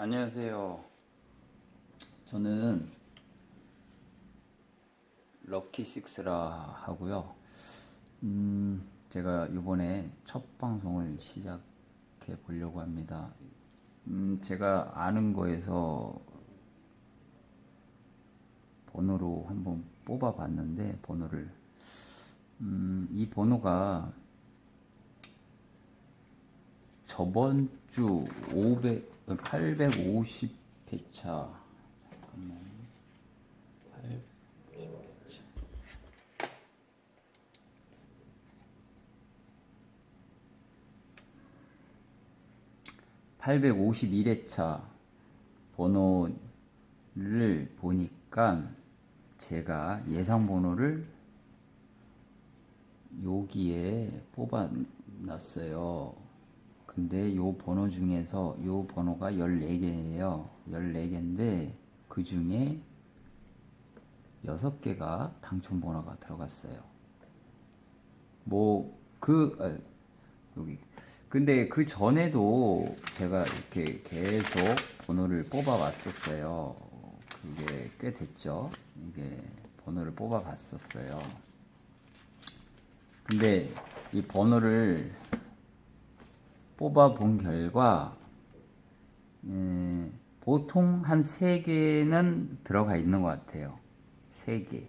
안녕하세요. 저는 럭키 식스라 하고요. 음, 제가 이번에 첫 방송을 시작해 보려고 합니다. 음, 제가 아는 거에서 번호로 한번 뽑아 봤는데 번호를 음, 이 번호가 저번 주 500, 850회차. 잠깐만. 851회차 번호를 보니까 제가 예상 번호를 여기에 뽑아놨어요. 근데 요 번호 중에서 요 번호가 14개예요. 14개인데 그 중에 6개가 당첨 번호가 들어갔어요. 뭐그 여기 근데 그 전에도 제가 이렇게 계속 번호를 뽑아 왔었어요. 그게 꽤 됐죠. 이게 번호를 뽑아 봤었어요. 근데 이 번호를 뽑아 본 결과 음, 보통 한 3개는 들어가 있는 것 같아요. 3개.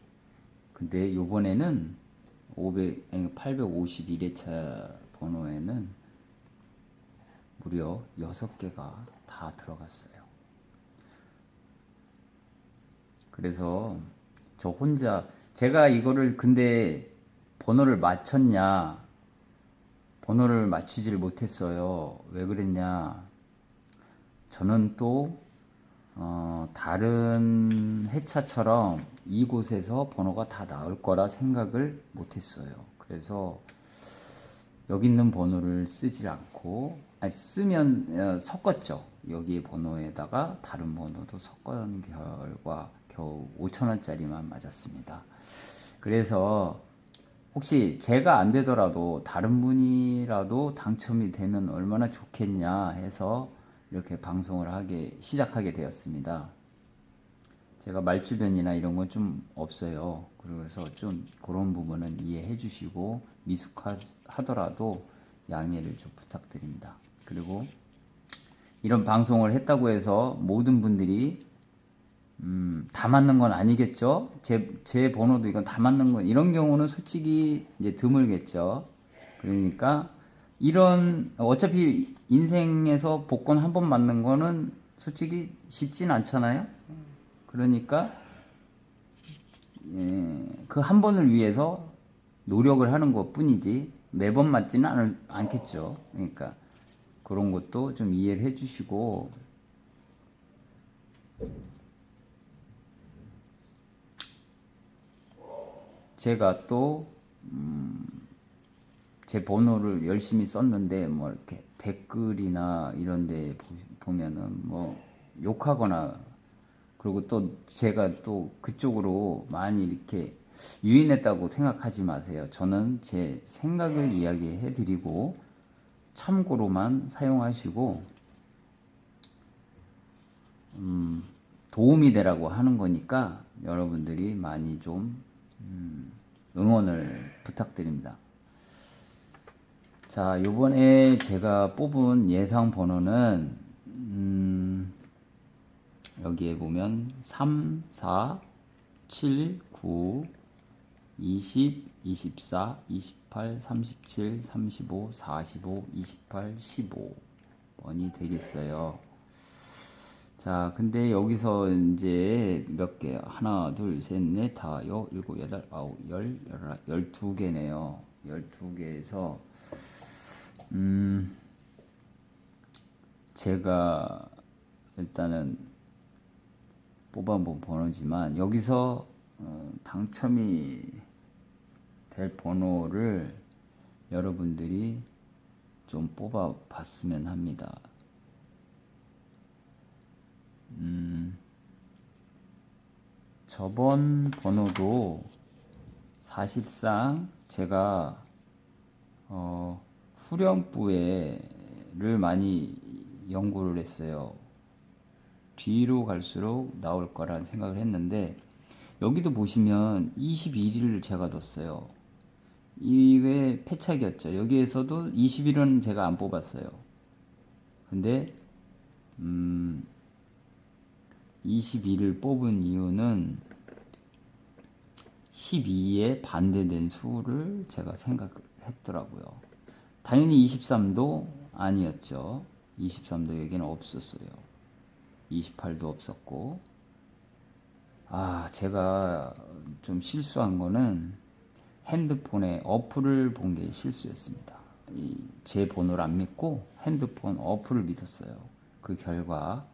근데 요번에는 500, 아니, 851회차 번호에는 무려 6개가 다 들어갔어요. 그래서 저 혼자 제가 이거를 근데 번호를 맞췄냐 번호를 맞추지를 못했어요. 왜 그랬냐? 저는 또 어, 다른 회차처럼 이곳에서 번호가 다 나올 거라 생각을 못했어요. 그래서 여기 있는 번호를 쓰질 않고 아니, 쓰면 어, 섞었죠. 여기 번호에다가 다른 번호도 섞은 결과 겨우 5천 원짜리만 맞았습니다. 그래서 혹시 제가 안 되더라도 다른 분이라도 당첨이 되면 얼마나 좋겠냐 해서 이렇게 방송을 하게 시작하게 되었습니다. 제가 말주변이나 이런 건 좀 없어요. 그래서 좀 그런 부분은 이해해 주시고 미숙하더라도 양해를 좀 부탁드립니다. 그리고 이런 방송을 했다고 해서 모든 분들이 음, 다 맞는 건 아니겠죠? 제, 제 번호도 이건 다 맞는 건, 이런 경우는 솔직히 이제 드물겠죠? 그러니까, 이런, 어차피 인생에서 복권 한 번 맞는 거는 솔직히 쉽진 않잖아요? 그러니까, 예, 그 한 번을 위해서 노력을 하는 것 뿐이지, 매번 맞지는 않, 않겠죠? 그러니까, 그런 것도 좀 이해를 해 주시고, 제가 또, 음, 제 번호를 열심히 썼는데, 뭐, 이렇게 댓글이나 이런 데 보면은, 뭐, 욕하거나, 그리고 또 제가 또 그쪽으로 많이 이렇게 유인했다고 생각하지 마세요. 저는 제 생각을 이야기해 드리고, 참고로만 사용하시고, 음, 도움이 되라고 하는 거니까 여러분들이 많이 좀 음, 응원을 부탁드립니다. 자, 요번에 제가 뽑은 예상 번호는, 음, 여기에 보면 3, 4, 7, 9, 20, 24, 28, 37, 35, 45, 28, 15번이 되겠어요. 자, 근데 여기서 이제 몇 개? 하나, 둘, 셋, 넷, 다, 여, 일곱, 여덟, 아홉, 열, 열하, 열두 개네요. 열두 개에서, 음, 제가 일단은 뽑아본 번호지만, 여기서 어, 당첨이 될 번호를 여러분들이 좀 뽑아 봤으면 합니다. 음, 저번 번호도 사실상 제가 어, 후렴부에를 많이 연구를 했어요. 뒤로 갈수록 나올 거라는 생각을 했는데 여기도 보시면 21일을 제가 뒀어요. 이게 패착이었죠. 여기에서도 21은 제가 안 뽑았어요. 근데 음 22를 뽑은 이유는 12에 반대된 수를 제가 생각했더라고요. 당연히 23도 아니었죠. 23도 여기는 없었어요. 28도 없었고. 아, 제가 좀 실수한 거는 핸드폰에 어플을 본 게 실수였습니다. 이제 번호를 안 믿고 핸드폰 어플을 믿었어요. 그 결과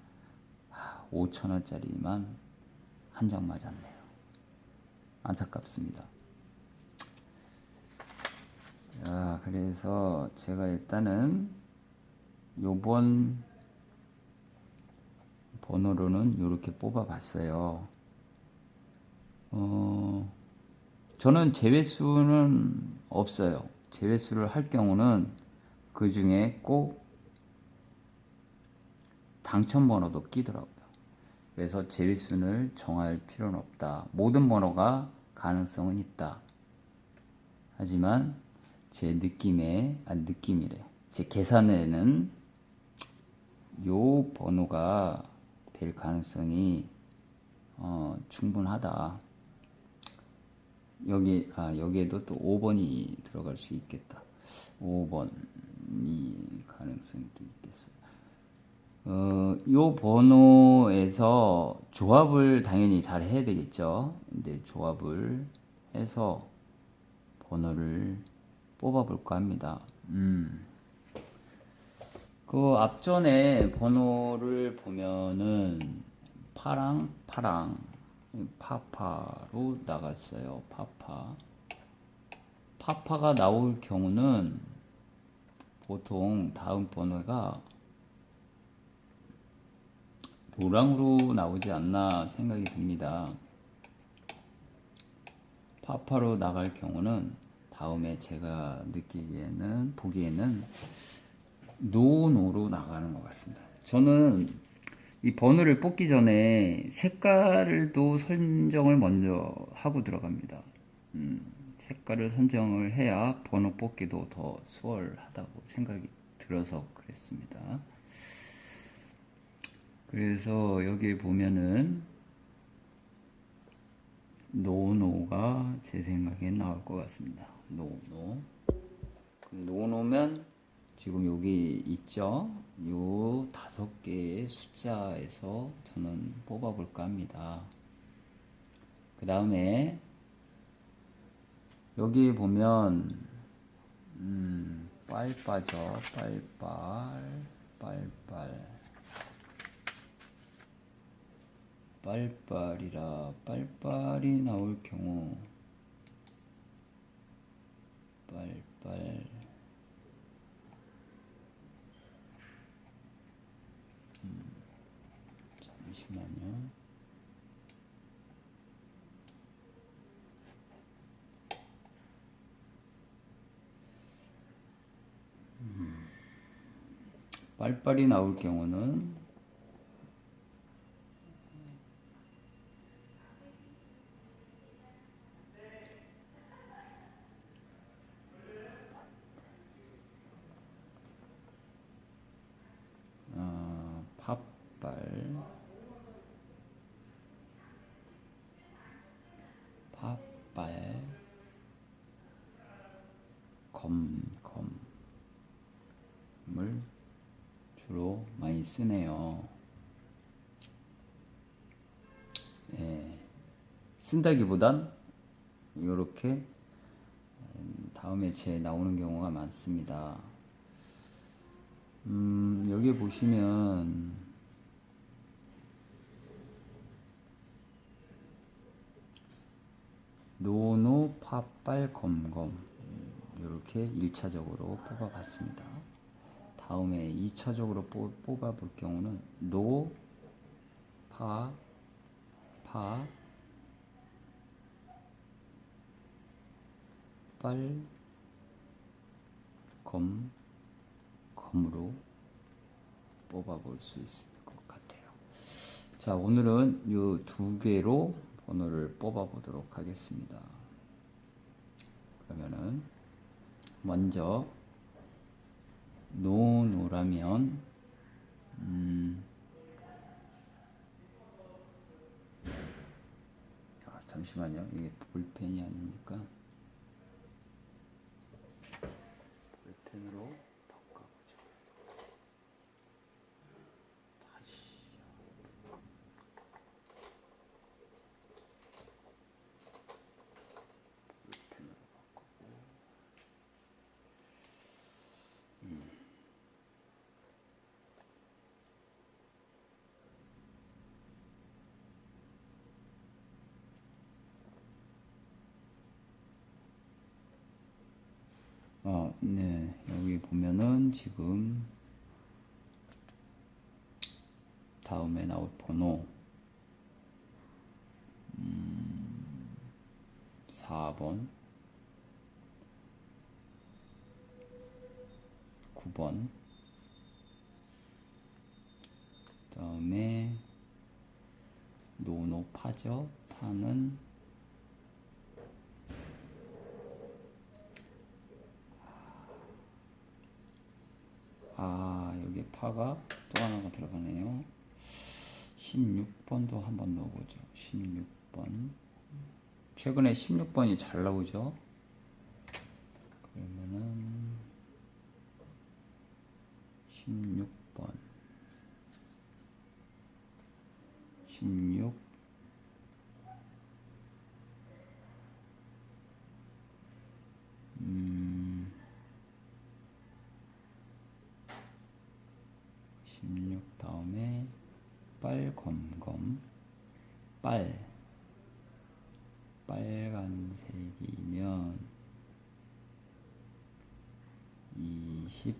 5천 원짜리만 한 장 맞았네요. 안타깝습니다. 자, 그래서 제가 일단은 요번 번호로는 이렇게 뽑아봤어요. 어, 저는 제외수는 없어요. 제외수를 할 경우는 그 중에 꼭 당첨 번호도 끼더라고요. 그래서 제외수를 정할 필요는 없다. 모든 번호가 가능성은 있다. 하지만 제 느낌에 아 느낌이래. 제 계산에는 요 번호가 될 가능성이 어, 충분하다. 여기 아 여기에도 또 5번이 들어갈 수 있겠다. 5번이 가능성이 있겠어요. 어, 요 번호에서 조합을 당연히 잘 해야 되겠죠. 근데 조합을 해서 번호를 뽑아볼까 합니다. 음. 그 앞전에 번호를 보면은 파랑, 파랑, 파파로 나갔어요. 파파. 파파가 나올 경우는 보통 다음 번호가 노랑으로 나오지 않나 생각이 듭니다. 파파로 나갈 경우는 다음에 제가 느끼기에는 보기에는 노노로 나가는 것 같습니다. 저는 이 번호를 뽑기 전에 색깔도 선정을 먼저 하고 들어갑니다. 음, 색깔을 선정을 해야 번호 뽑기도 더 수월하다고 생각이 들어서 그랬습니다. 그래서 여기 보면은 노노가 제 생각엔 나올 것 같습니다. 노노. 노노면 지금 여기 있죠? 요 다섯 개의 숫자에서 저는 뽑아볼까 합니다. 그 다음에 여기 보면 음, 빨빠져 빨빨 빨빨 빨빨이라 빨빨이 나올 경우 빨빨 음, 잠시만요. 음, 빨빨이 나올 경우는 검 검을 주로 많이 쓰네요. 예, 쓴다기보단 이렇게 다음에 제 나오는 경우가 많습니다. 음, 여기 보시면 노노 팥빨 검검 이렇게 1차적으로 뽑아봤습니다. 다음에 2차적으로 뽑아 볼 경우는 노, 파, 파, 빨, 검, 검으로 뽑아 볼 수 있을 것 같아요. 자, 오늘은 이 두 개로 번호를 뽑아 보도록 하겠습니다. 그러면은 먼저 노노라면 음 아, 잠시만요. 이게 볼펜이 아니니까 볼펜으로 바꿔보죠. 다시 볼펜으로 바꾸고 어, 네. 여기 보면은 지금 다음에 나올 번호 음, 4번 9번 그 다음에 노노 파죠. 파는 아, 여기 파가 또 하나가 들어가네요. 16번도 한번 넣어보죠. 16번. 최근에 16번이 잘 나오죠? 그러면은, 16번. 16. 음, 16 다음에 빨검검. 빨. 빨간색이면 28을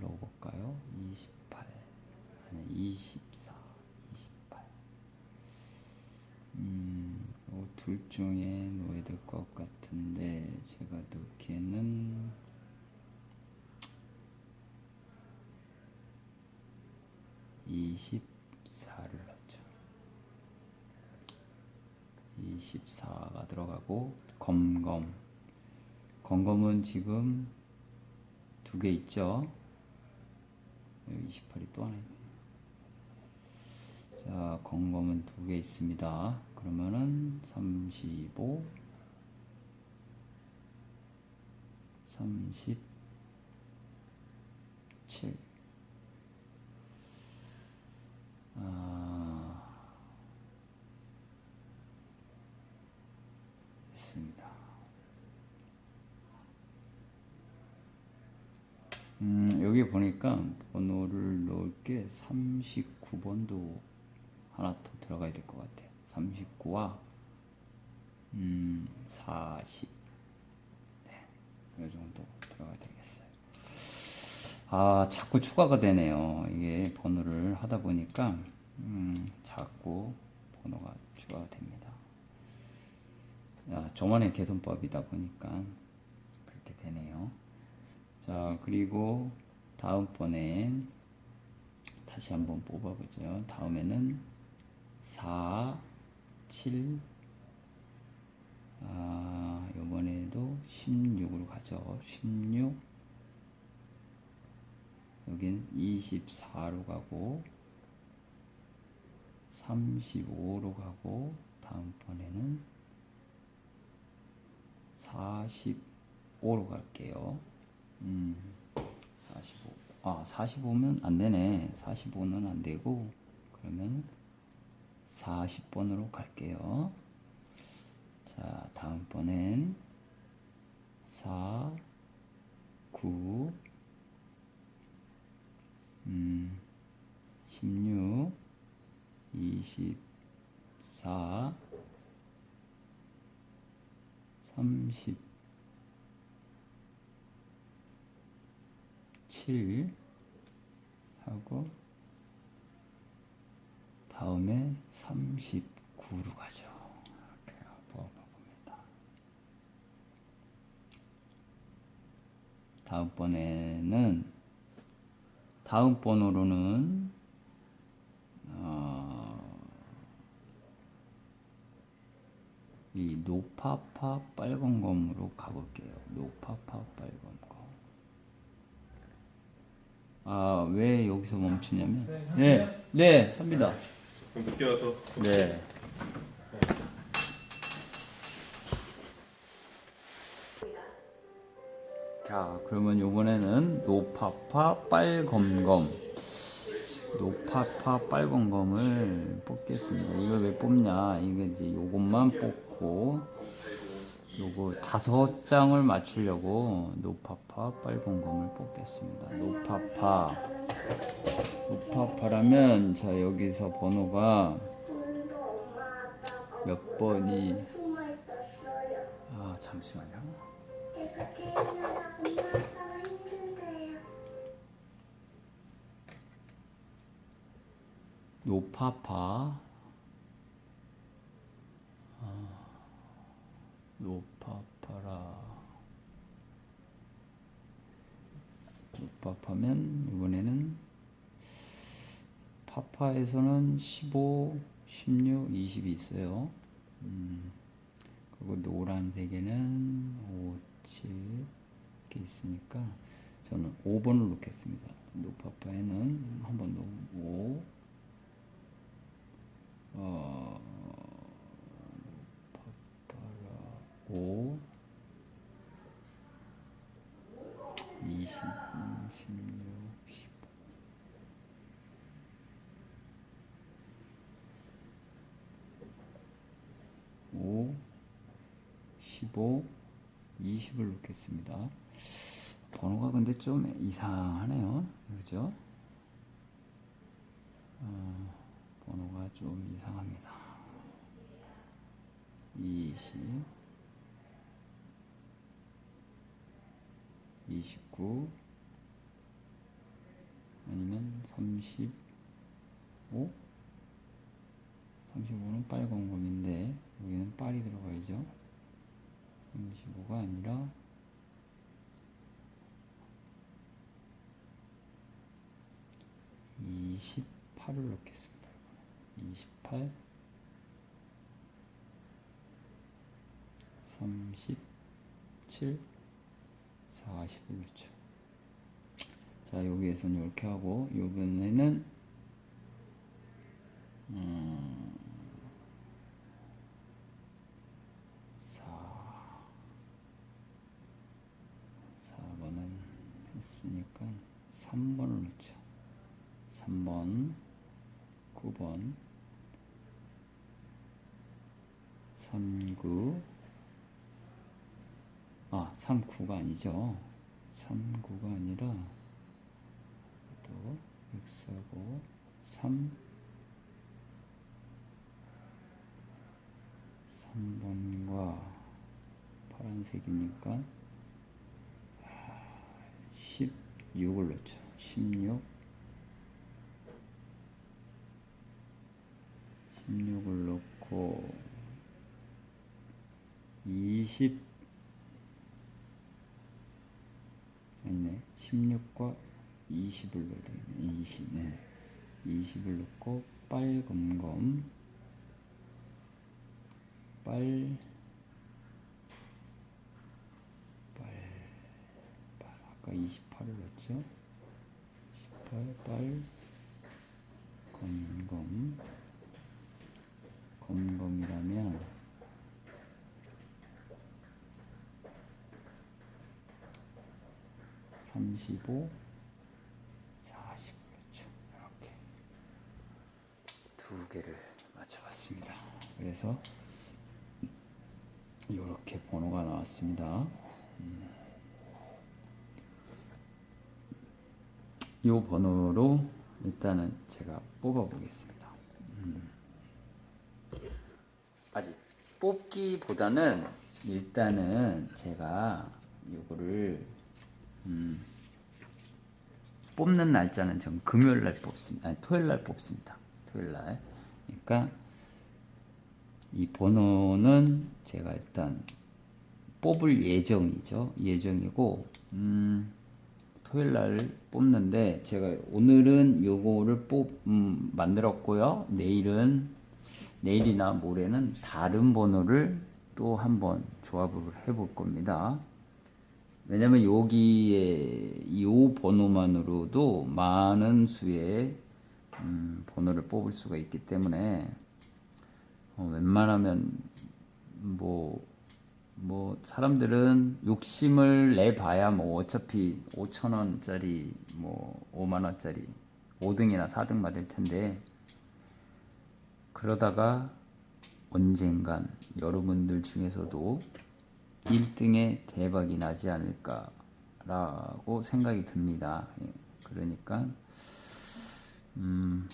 넣어볼까요? 28 아니 24 28 음, 어, 둘 중에 될것 같은데 제가 넣기에는 이십사를 넣죠. 24가 들어가고 검검 검검은 지금 두 개 있죠. 여기 28이 또 하나 있네. 자, 검검은 두 개 있습니다. 그러면은 35 37 아, 됐습니다. 음, 여기 보니까 번호를 넣을 게 39번도 하나 더 들어가야 될 것 같아요. 39와 음, 40. 네, 이 정도 들어가야 되겠어요. 아, 자꾸 추가가 되네요. 이게 번호를 하다 보니까, 음, 자꾸 번호가 추가가 됩니다. 야, 저만의 개선법이다 보니까 그렇게 되네요. 자, 그리고 다음번엔 다시 한번 뽑아보죠. 다음에는 4, 7, 아, 요번에도 16으로 가죠. 16, 여기는 24로 가고 35로 가고 다음번에는 45로 갈게요. 음, 45. 아, 45면 안 되네. 45는 안 되고 그러면 40번으로 갈게요. 자, 다음번엔 4 9 음, 16, 24, 37 하고 다음에 39로 가죠. 다음번에는 다음 번호로는 어, 이 노파파 빨간 검으로 가볼게요. 노파파 빨간 검. 아, 왜 여기서 멈추냐면, 네, 네, 합니다. 좀 늦게 와서 네. 자, 그러면 요번에는 노파파 빨검검. 노파파 빨검검을 뽑겠습니다. 이걸 왜 뽑냐? 이게 이제 요것만 뽑고, 요거 다섯 장을 맞추려고 노파파 빨검검을 뽑겠습니다. 노파파. 노파파라면, 자, 여기서 번호가 몇 번이. 아, 잠시만요. 노파파 아, 노파파라 노파파면 이번에는 파파에서는 15, 16, 20이 있어요. 음, 그리고 노란색에는 5, 7 이렇게 있으니까 저는 5번을 놓겠습니다. 노파파에는 한번 놓고 어, 파파라 5 20, 16, 15 5 15 20을 놓겠습니다. 번호가 근데 좀 이상하네요. 그죠? 어, 번호가 좀 이상합니다. 20, 29, 아니면 35? 35는 빨간 검인데, 여기는 빨이 들어가야죠. 35가 아니라, 28을 넣겠습니다. 28, 37, 40을 넣죠. 자, 여기에서는 이렇게 하고, 요번에는, 음, 4, 4번은 했으니까 3번을 넣죠. 3번, 9번, 39, 아, 39가 아니죠. 39가 아니라, 또, X하고, 3, 3번과 파란색이니까, 16을 넣죠. 16, 16을 넣고 20 아니네. 16과 20을 넣어야 되겠네. 20 네. 20을 넣고 빨검검. 빨 빨, 빨. 아까 28을 넣었죠? 28 빨, 25, 40 그렇죠. 이렇게 두 개를 맞춰봤습니다. 그래서 이렇게 번호가 나왔습니다. 음. 이 번호로 일단은 제가 뽑아보겠습니다. 음. 아직 뽑기보다는 일단은 제가 이거를 음. 뽑는 날짜는 전 금요일 날 뽑습니다. 아니 토요일 날 뽑습니다. 토요일 날. 그러니까 이 번호는 제가 일단 뽑을 예정이죠. 예정이고 음, 토요일 날 뽑는데 제가 오늘은 요거를 뽑 음, 만들었고요. 내일은 내일이나 모레는 다른 번호를 또 한번 조합을 해 볼 겁니다. 왜냐면 여기에 요 번호만으로도 많은 수의 음, 번호를 뽑을 수가 있기 때문에 어, 웬만하면 뭐, 뭐, 사람들은 욕심을 내봐야 뭐, 어차피 5천원짜리, 뭐, 5만원짜리 5등이나 4등 맞을 텐데, 그러다가 언젠간 여러분들 중에서도 1등의 대박이 나지 않을까라고 생각이 듭니다. 예, 그러니까, 음,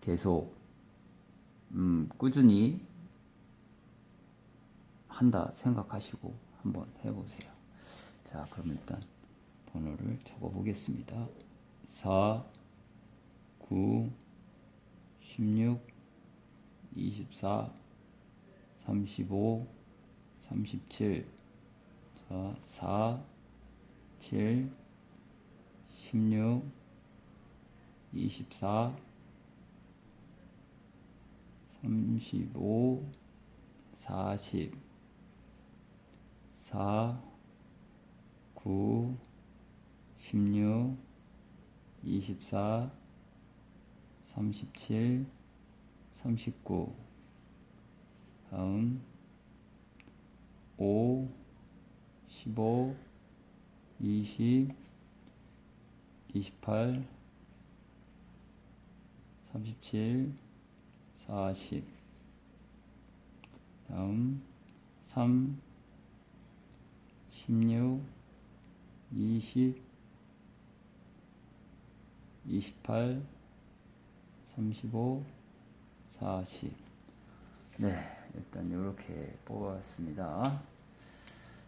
계속 음, 꾸준히 한다 생각하시고 한번 해보세요. 자, 그럼 일단 번호를 적어 보겠습니다. 4, 9, 16, 24, 35, 37, 자, 4, 7, 16, 24, 35, 40, 4, 9, 16, 24, 37, 39, 다음. 5, 15, 20, 28, 37, 40 다음. 3 16 20 28 35 40 네, 일단 이렇게 뽑았습니다.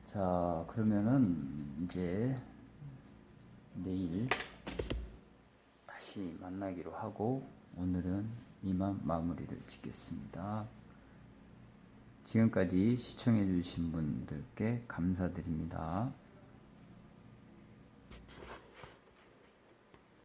자, 그러면은 이제 내일 다시 만나기로 하고 오늘은 이만 마무리를 짓겠습니다. 지금까지 시청해 주신 분들께 감사드립니다.